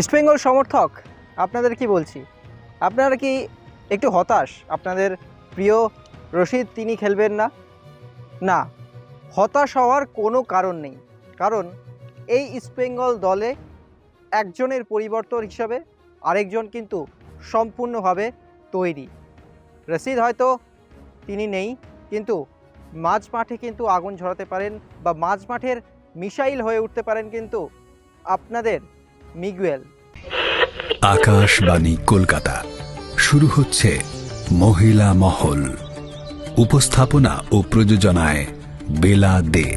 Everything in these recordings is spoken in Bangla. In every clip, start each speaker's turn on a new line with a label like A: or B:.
A: ইস্টবেঙ্গল সমর্থক, আপনাদের কি বলছি? আপনারা কি একটু হতাশ? আপনাদের প্রিয় রশিদ তিনি খেলবেন না? না, হতাশ হওয়ার কোনো কারণ নেই। কারণ এই ইস্টবেঙ্গল দলে একজনের পরিবর্তন হিসাবে আরেকজন কিন্তু সম্পূর্ণভাবে তৈরি। রশিদ হয়তো তিনি নেই, কিন্তু মাঝ মাঠে কিন্তু আগুন ঝরাতে পারেন বা মাঝ মাঠের মিসাইল হয়ে উঠতে পারেন কিন্তু আপনাদের মিগুয়েল।
B: আকাশবাণী কলকাতা। শুরু হচ্ছে মহিলা মহল। উপস্থাপনা ও প্রযোজনায় বেলা দে।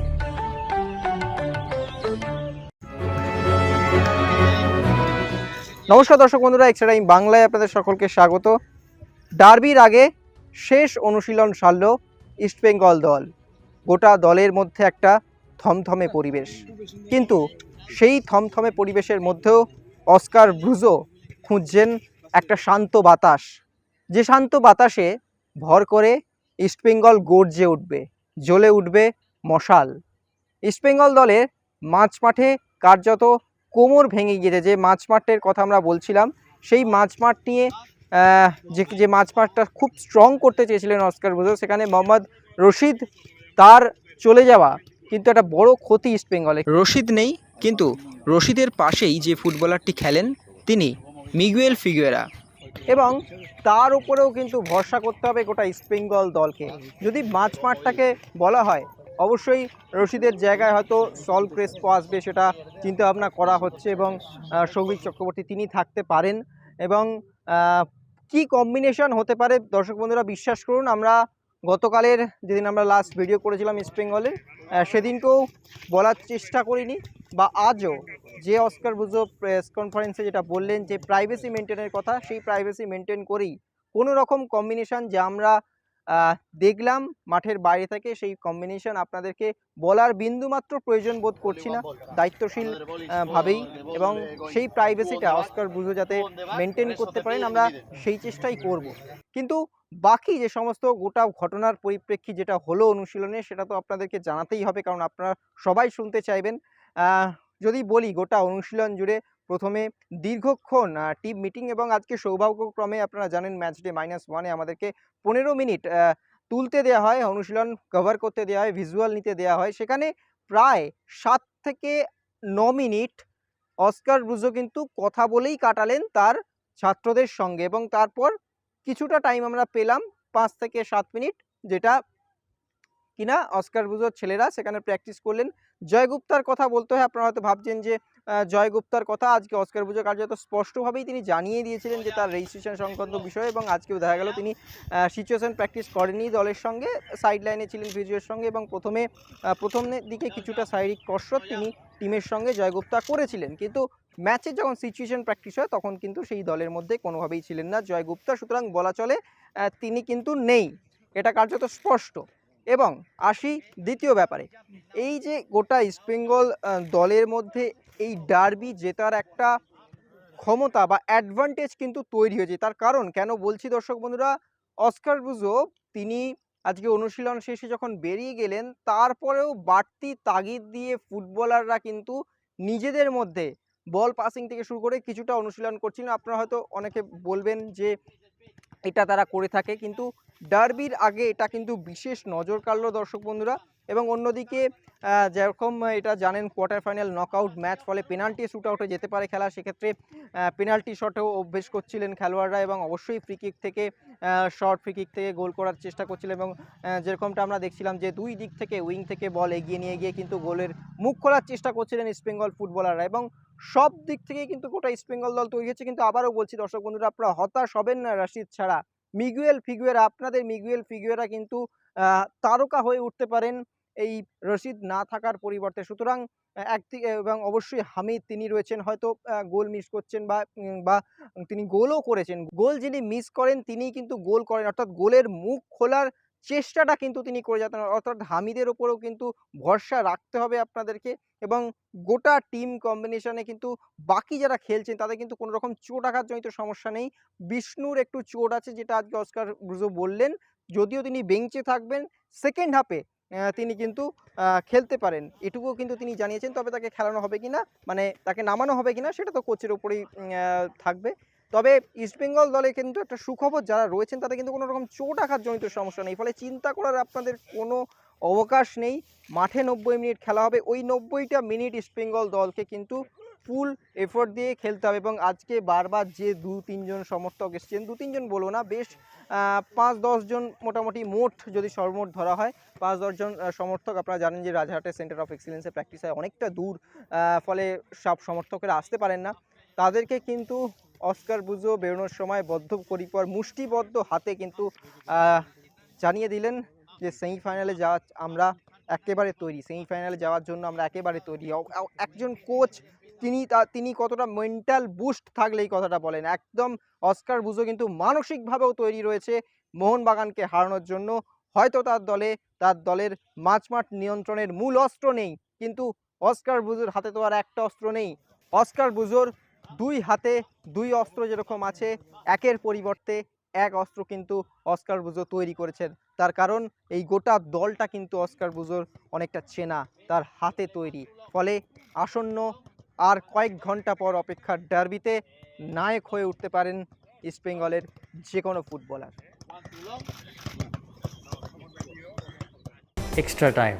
A: নমস্কার দর্শক বন্ধুরা এক্সট্রা টাইম বাংলায় আপনাদের সকলকে স্বাগত। ডার্বির আগে শেষ অনুশীলন সারল ইস্টবেঙ্গল দল। গোটা দলের মধ্যে একটা থমথমে পরিবেশ। কিন্তু সেই থমথমে পরিবেশের মধ্যেও অস্কার ব্রুজো খুঁজছেন একটা শান্ত বাতাস। যে শান্ত বাতাসে ভর করে ইস্টবেঙ্গল গর্জে উঠবে, জ্বলে উঠবে মশাল। ইস্টবেঙ্গল দলের মাঝ মাঠে কার্যত কোমর ভেঙে গিয়েছে। যে মাঠের কথা আমরা বলছিলাম, সেই মাঠ নিয়ে যে যে মাঠটা খুব স্ট্রং করতে চেয়েছিলেন অস্কার বুঝো সেখানে মোহাম্মদ রশিদ তার চলে যাওয়া কিন্তু একটা বড় ক্ষতি ইস্ট বেঙ্গলে। রশিদ নেই কিন্তু রশিদের পাশেই যে ফুটবলারটি খেলেন তিনি মিগুয়েল ফিগুয়েরা। এবং তার উপরেও কিন্তু ভরসা করতে হবে গোটা ইস্ট বেঙ্গল দলকে। যদি মাছ মাঠটাকে বলা হয়, অবশ্যই রশিদের জায়গায় হয়তো সল ক্রেসপো আসবে সেটা চিন্তা ভাবনা করা হচ্ছে এবং সৌভিক চক্রবর্তী তিনি থাকতে পারেন এবং কি কম্বিনেশন হতে পারে দর্শক বন্ধুরা বিশ্বাস করুন, আমরা গতকালের যেদিন আমরা লাস্ট ভিডিও করেছিলাম ইস্ট বেঙ্গলের সেদিনকেও বলার চেষ্টা করিনি, বা আজও যে অস্কার বুজো প্রেস কনফারেন্সে যেটা বললেন যে প্রাইভেসি মেনটেনের কথা, সেই প্রাইভেসি মেনটেন করেই কোনো রকম কম্বিনেশন যে আমরা দেখলাম মাঠের বাইরে থেকে, সেই কম্বিনেশন আপনাদেরকে বলার বিন্দুমাত্র প্রয়োজন বোধ করছি না, দায়িত্বশীল ভাবেই এবং সেই প্রাইভেসিটা অস্কার বুঝো যাতে মেনটেন করতে পারেন, আমরা সেই চেষ্টাই করব। কিন্তু বাকি যে সমস্ত গোটা ঘটনার পরিপ্রেক্ষী যেটা হলো অনুশীলনে, সেটা তো আপনাদেরকে জানাতেই হবে। কারণ আপনারা সবাই শুনতে চাইবেন। যদি বলি গোটা অনুশীলন জুড়ে প্রথমে দীর্ঘক্ষণ টিম মিটিং এবং আজকে সৌভাগ্যক্রমে আপনারা জানেন ম্যাচ ডে মাইনাস ওয়ানে আমাদেরকে পনেরো মিনিট তুলতে দেওয়া হয়, অনুশীলন কভার করতে দেওয়া হয় ভিজুয়াল নিতে দেওয়া হয়। সেখানে প্রায় সাত থেকে ন মিনিট অস্কার ব্রুজো কিন্তু কথা বলেই কাটালেন তার ছাত্রদের সঙ্গে এবং তারপর কিছুটা টাইম আমরা পেলাম পাঁচ থেকে সাত মিনিট, যেটা কিনা অস্কার বুজোর ছেলেরা সেখানে প্র্যাকটিস করলেন। জয়গুপ্তার কথা বলতে হয়, আপনারা হয়তো ভাবছেন যে জয়গুপ্তার কথা আজকে অস্কার ব্রুজো কার্যত স্পষ্টভাবেই তিনি জানিয়ে দিয়েছিলেন যে তার রেজিস্ট্রেশন সংক্রান্ত বিষয় এবং আজকেও দেখা গেল তিনি সিচুয়েশন প্র্যাকটিস করেনি দলের সঙ্গে সাইড লাইনে ছিলেন ফিজিওর সঙ্গে এবং প্রথমে প্রথম দিকে কিছুটা শারীরিক কসরত তিনি টিমের সঙ্গে জয়গুপ্তা করেছিলেন। কিন্তু ম্যাচে যখন সিচুয়েশন প্র্যাকটিস হয়, তখন কিন্তু সেই দলের মধ্যে কোনোভাবেই ছিলেন না জয়গুপ্তা। সুতরাং বলা চলে তিনি কিন্তু নেই। এটা কার্যত স্পষ্ট। এবং আসি দ্বিতীয় ব্যাপারে। এই যে গোটা ইস্টবেঙ্গল দলের মধ্যে এই ডার্বি জেতার একটা ক্ষমতা বা অ্যাডভান্টেজ কিন্তু তৈরি হয়েছে। তার কারণ কেন বলছি দর্শক বন্ধুরা, অস্কার বুজো তিনি আজকে অনুশীলন শেষে যখন বেরিয়ে গেলেন, তারপরেও বাড়তি তাগিদ দিয়ে ফুটবলাররা কিন্তু নিজেদের মধ্যে বল পাসিং থেকে শুরু করে কিছুটা অনুশীলন করছিলেন। আপনারা হয়তো অনেকে বলবেন যে এটা তারা করে থাকে, কিন্তু ডার্বির আগে এটা কিন্তু বিশেষ নজর কাড়লো দর্শক বন্ধুরা। এবং অন্যদিকে যেরকম এটা জানেন কোয়ার্টার ফাইনাল নকআউট ম্যাচ ফলে পেনাল্টি শ্যুট আউটে যেতে পারে খেলা। সেক্ষেত্রে পেনাল্টি শটেও অভ্যেস করছিলেন খেলোয়াড়রা এবং অবশ্যই ফ্রি কিক থেকে শর্ট ফ্রি কিক থেকে গোল করার চেষ্টা করছিলেন এবং যেরকমটা আমরা দেখছিলাম যে দুই দিক থেকে উইং থেকে বল এগিয়ে নিয়ে গিয়ে কিন্তু গোলের মুখ খোলার চেষ্টা করছিলেন ইস্টবেঙ্গল ফুটবলাররা এবং সব দিক থেকে কিন্তু গোটা ইস্টবেঙ্গল দল তৈরি হচ্ছে। কিন্তু আবারও বলছি, দর্শক বন্ধুরা, আপনারা হতাশ হবেন না রাশিদ ছাড়া। মিগুয়েল ফিগুয়েরা আপনাদের মিগুয়েল ফিগুয়েরা কিন্তু তারকা হয়ে উঠতে পারেন এই রশিদ না থাকার পরিবর্তে। সুতরাং একদিকে এবং অবশ্যই হামিদ তিনি রয়েছেন। হয়তো গোল মিস করছেন বা বা তিনি গোলও করেছেন। গোল যিনি মিস করেন, তিনিই কিন্তু গোল করেন। অর্থাৎ গোলের মুখ খোলার চেষ্টাটা কিন্তু তিনি করে যেতেন অর্থাৎ হামিদের ওপরেও কিন্তু ভরসা রাখতে হবে আপনাদেরকে এবং গোটা টিম কম্বিনেশনে কিন্তু বাকি যারা খেলছেন তাদের কিন্তু কোনো রকম চোট আঘাতজনিত সমস্যা নেই। বিষ্ণুর একটু চোট আছে যেটা আজকে অস্কার ব্রুজো বললেন। যদিও তিনি বেঞ্চে থাকবেন সেকেন্ড হাফে তিনি কিন্তু খেলতে পারেন। এটুকুও কিন্তু তিনি জানিয়েছেন, তবে তাকে খেলানো হবে কিনা মানে তাকে নামানো হবে কিনা, সেটা তো কোচের ওপরেই থাকবে। তবে ইস্টবেঙ্গল দলে কিন্তু একটা সুখবর, যারা রয়েছেন তাদের কিন্তু কোনো রকম চোট আঘাতজনিত সমস্যা নেই। ফলে চিন্তা করার আপনাদের কোনো অবকাশ নেই। মাঠে নব্বই মিনিট খেলা হবে। ওই নব্বইটা মিনিট ইস্টবেঙ্গল দলকে কিন্তু ফুল এফোর্ট দিয়ে খেলতে হবে। এবং আজকে বারবার যে দু তিনজন সমর্থক এসছেন, দু তিনজন বলব না, বেশ পাঁচ দশজন মোটামুটি মোট যদি সর্বমোট ধরা হয়, পাঁচ দশজন সমর্থক। আপনারা জানেন যে রাজহাটের সেন্টার অফ এক্সিলেন্সে প্র্যাকটিস হয় অনেকটা দূর ফলে সব সমর্থকেরা আসতে পারেন না। তাদেরকে কিন্তু অস্কার বুঝো বেরোনোর সময় বদ্ধপরিকর মুষ্টিবদ্ধ হাতে কিন্তু জানিয়ে দিলেন যে সেমিফাইনালে যাওয়া আমরা একেবারে তৈরি। সেমিফাইনালে যাওয়ার জন্য আমরা একেবারে তৈরি। একজন কোচ, তিনি তা- তিনি কতটা মেন্টাল বুস্ট থাকলে এই কথাটা বলেন। একদম অস্কার বুঝো কিন্তু মানসিকভাবেও তৈরি রয়েছে মোহনবাগানকে হারানোর জন্য। হয়তো তার দলে, তার দলের মাঝমাঠ নিয়ন্ত্রণের মূল অস্ত্র নেই, কিন্তু অস্কার বুজোর হাতে তো আর একটা অস্ত্র নেই। অস্কার বুজোর দুই হাতে দুই অস্ত্র যেরকম আছে একের পরিবর্তে এক অস্ত্র কিন্তু অস্কার বুজো তৈরি করেছেন। তার কারণ এই গোটা দলটা কিন্তু অস্কার বুজোর অনেকটা চেনা তার হাতে তৈরি। ফলে আসন্ন আর কয়েক ঘণ্টা পর অপেক্ষার ডার্বিতে নায়ক হয়ে উঠতে পারেন ইস্টবেঙ্গলের যে কোনো footballer.
C: Extra time.